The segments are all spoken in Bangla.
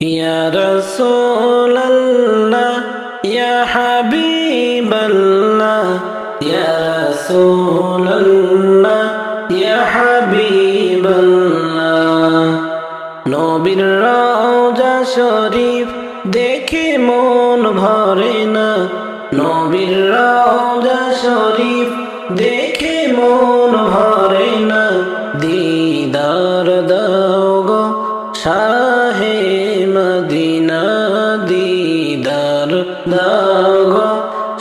يا رسول الله يا حبيب الله يا رسول الله يا حبيب الله নবীর রওজা শরীফ দেখে মন ভরে না নবীর রওজা শরীফ দেখে মন ভরে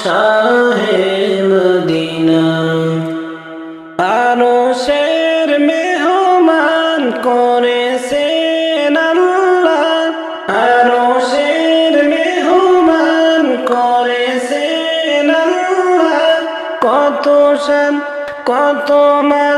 শাহে মদিনা। আরও শের মেহমান করেছেন আল্লাহ। আরও শের মেহমান করেছেন আল্লাহ। কত কত মান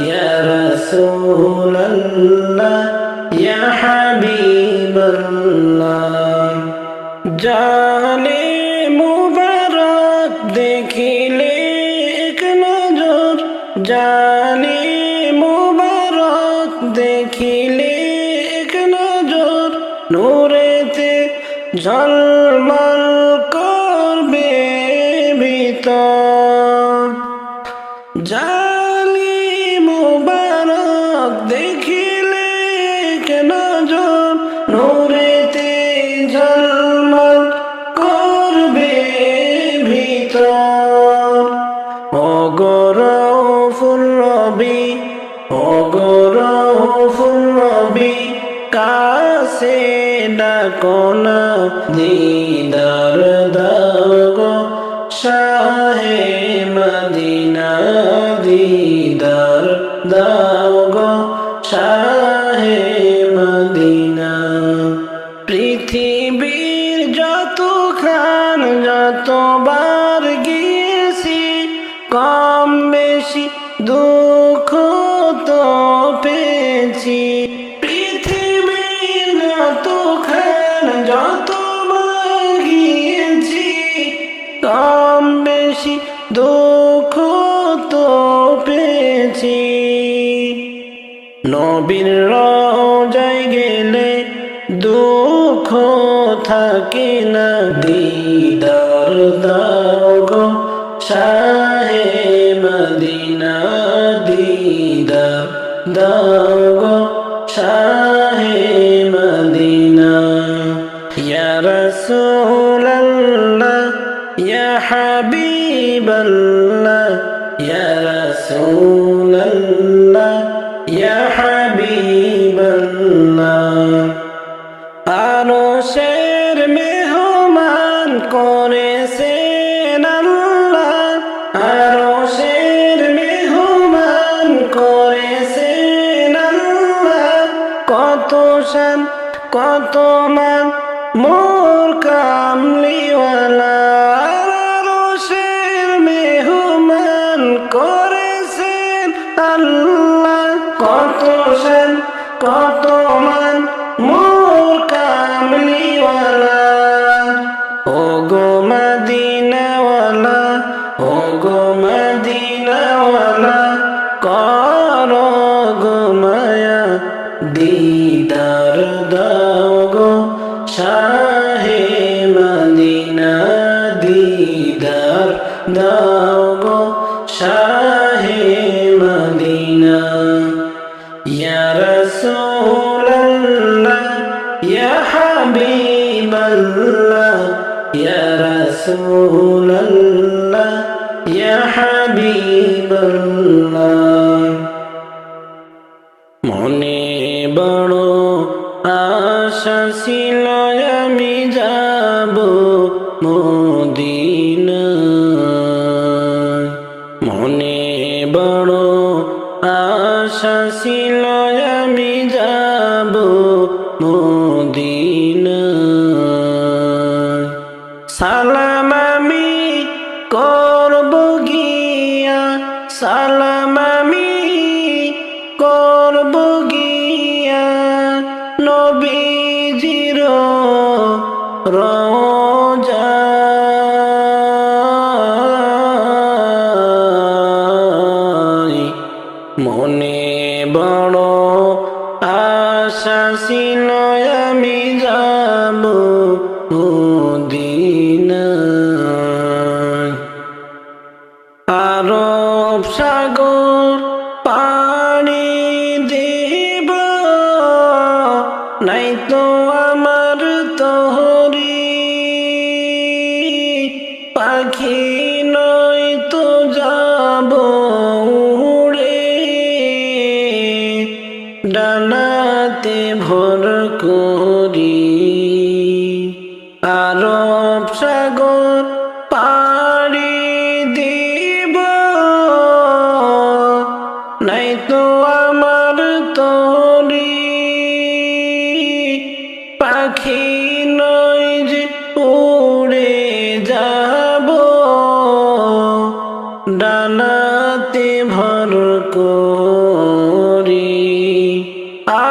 يا رسول الله يا حبيب الله জালে পৃথিবীর যত খান যতবার গিয়েছি থাকে না দিদার দাও গো, শাহে মদিনা দিদার দাও গো, শাহে মদিনা। ইয়া রাসূলাল্লাহ, ইয়া শান কত মান মোর কামলিওয়ালা দিদার দাও গো শাহে মদিনা, দিদার দাও গো শাহে মদিনা। ইয়া রাসূলাল্লাহ, ইয়া হাবিবাল্লাহ, ইয়া রাসূলাল্লাহ আশা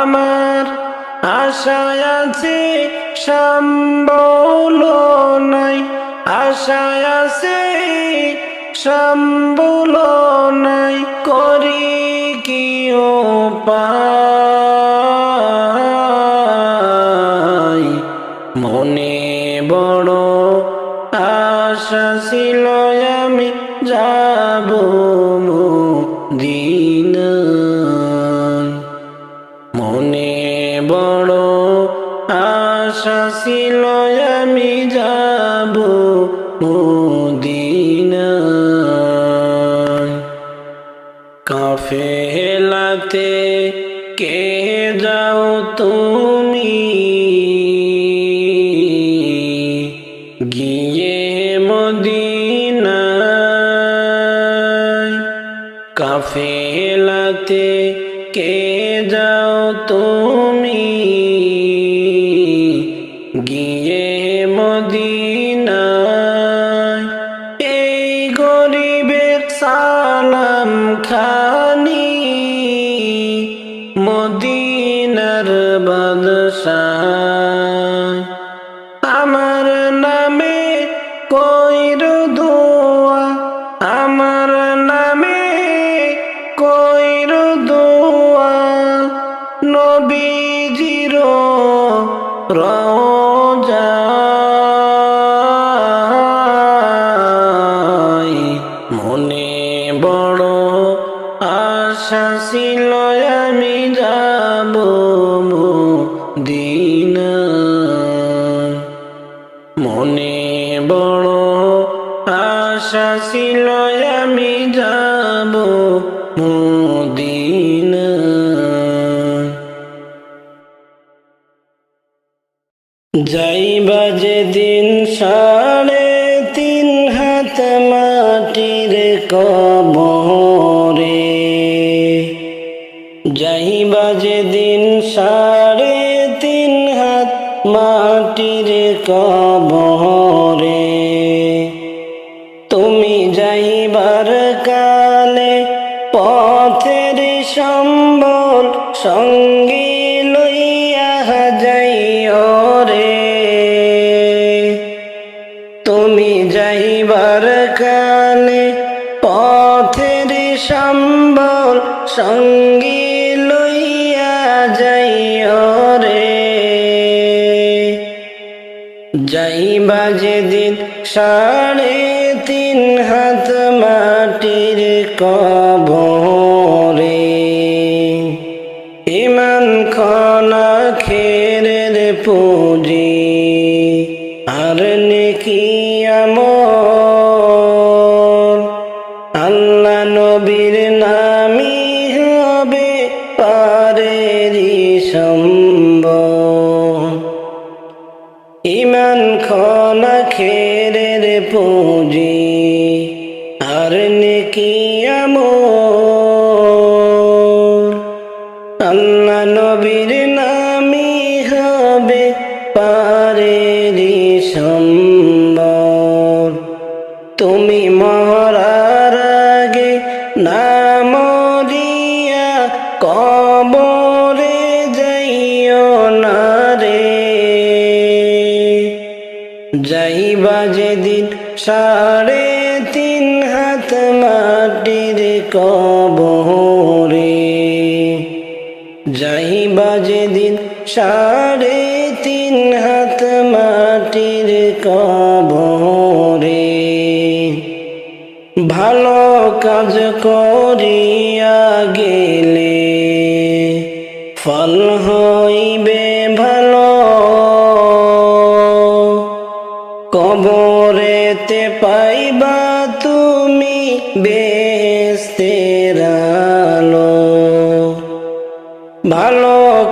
আমার আশায় আছে সম্বল নাই। আশায় আছে সম্বল নাই। করি কি পাই। মনে বড় ছিল আমি যাব মদিনা। কাফেলাতে কে যাও তুমি? গিয়ে মদিনায়। কাফেলাতে কে যাও তুমি? আশা ছিল আমি যাব দিন মনে বড় আশা ছিল সাড়ে তিন হাত মাটির কবরে। তুমি যাইবার কালে পথের সম্বল সঙ্গী লইয়া যাইও রে। তুমি যাইবার কালে পথের সম্বল সঙ্গী যাইবা যেদিন সাড়ে তিন হাত মাটির কবরে। আর নেকি আমর কবরে বাজে দিন সাড়ে তিন হাত মাটির কবরে। ভালো কাজ করিয়া গেলে ফল হইবে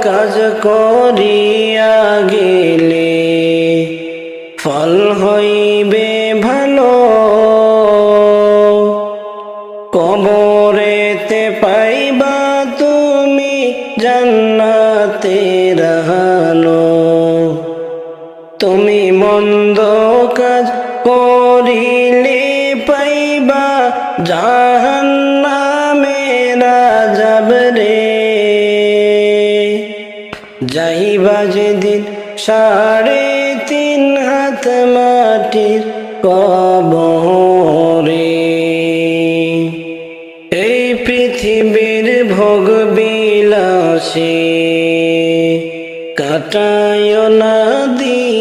কাজ করিয়া গেলে ফল হইবে ভালো। সাড়ে তিন হাত মাটির কবরে। এই পৃথিবীর ভোগ বিলাসে কাটায় না দিন।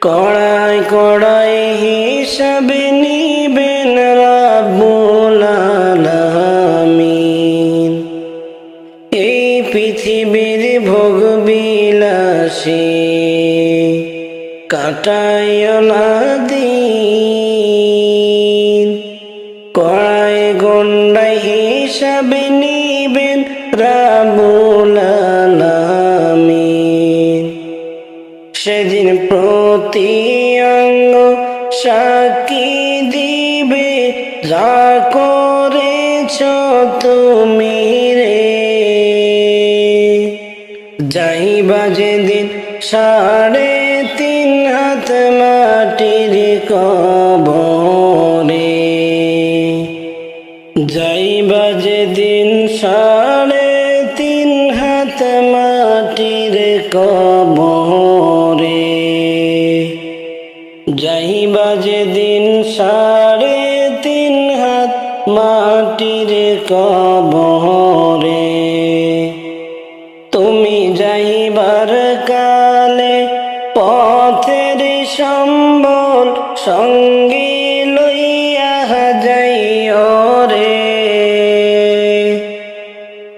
কড়াই কড়াই হিসাবে কাটায় না দিন। কড়াই গন্ডাই হিসাবে নিবেন রাবুল আলামিন। সেদিন প্রতি অঙ্গ সাক্ষী দিবে, যা করেছ তুমি। যাইবা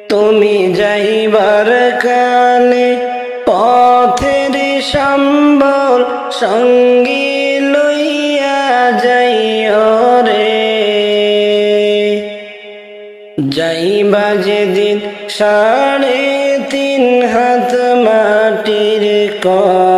তুমি যাইবার কালে পথের সম্বল সঙ্গী লইয়া যাইও রে। যাইবা যেদিন সাড়ে তিন হাত মাটির কবরে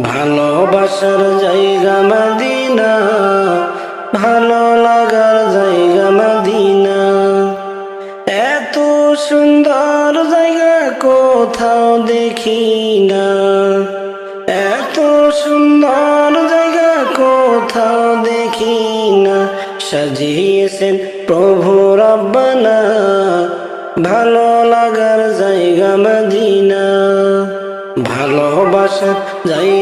ভালোবাসার জায়গা মাদিনা, ভালো লাগার জায়গা মাদিনা। এত সুন্দর জায়গা কোথাও দেখি না। এত সুন্দর জায়গা কোথাও দেখি না। সাজিয়েছেন প্রভু রব্বানা, ভালো লাগার জায়গা মাদিনা। ভালোবাসার জায়গা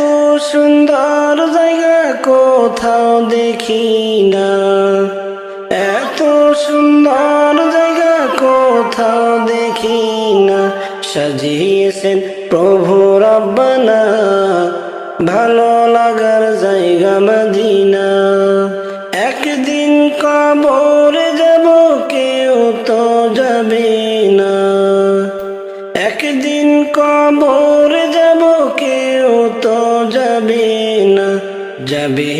এত সুন্দর জায়গা কোথাও দেখি না। এত সুন্দর জায়গা কোথাও দেখি না। সাজিয়েছেন প্রভু রব্বানা। ভালো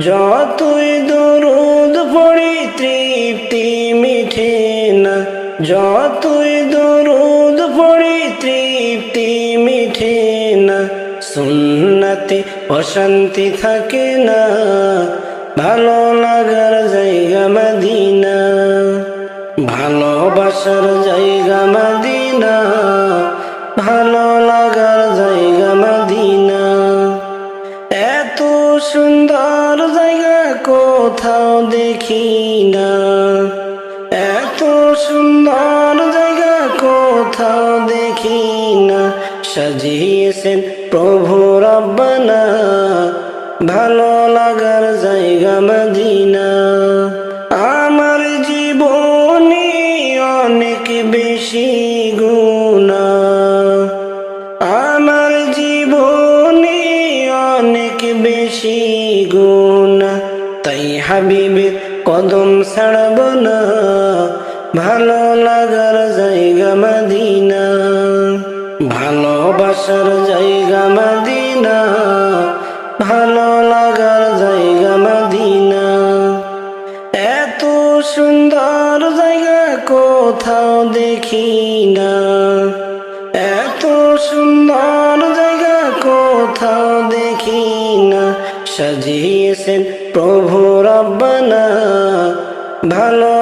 যতই দরুদ পড়ি, তৃপ্তি মিঠে না। যতই দরুদ পড়ি, তৃপ্তি মিঠে না। সুন্নতে অশান্তি থাকে না। ভালো লাগার জায়গা মদিনা। ভালোবাসার জায়গা কোথাও দেখি না। এত সুন্দর জায়গা কোথাও দেখি না। সাজিয়েছেন প্রভু রব্বানা। ভালো লাগার জায়গা মদিনা কদম ছাড়ব না। ভালো লাগার জায়গা মাদিনা। ভালোবাসার জায়গা মাদিনা। ভালো লাগার জায়গা মদিনা। এত সুন্দর জায়গা কোথাও দেখি না। এত সুন্দর জায়গা কোথাও দেখি না। সাজিয়েছেন প্রভু রব্বানা। ভালো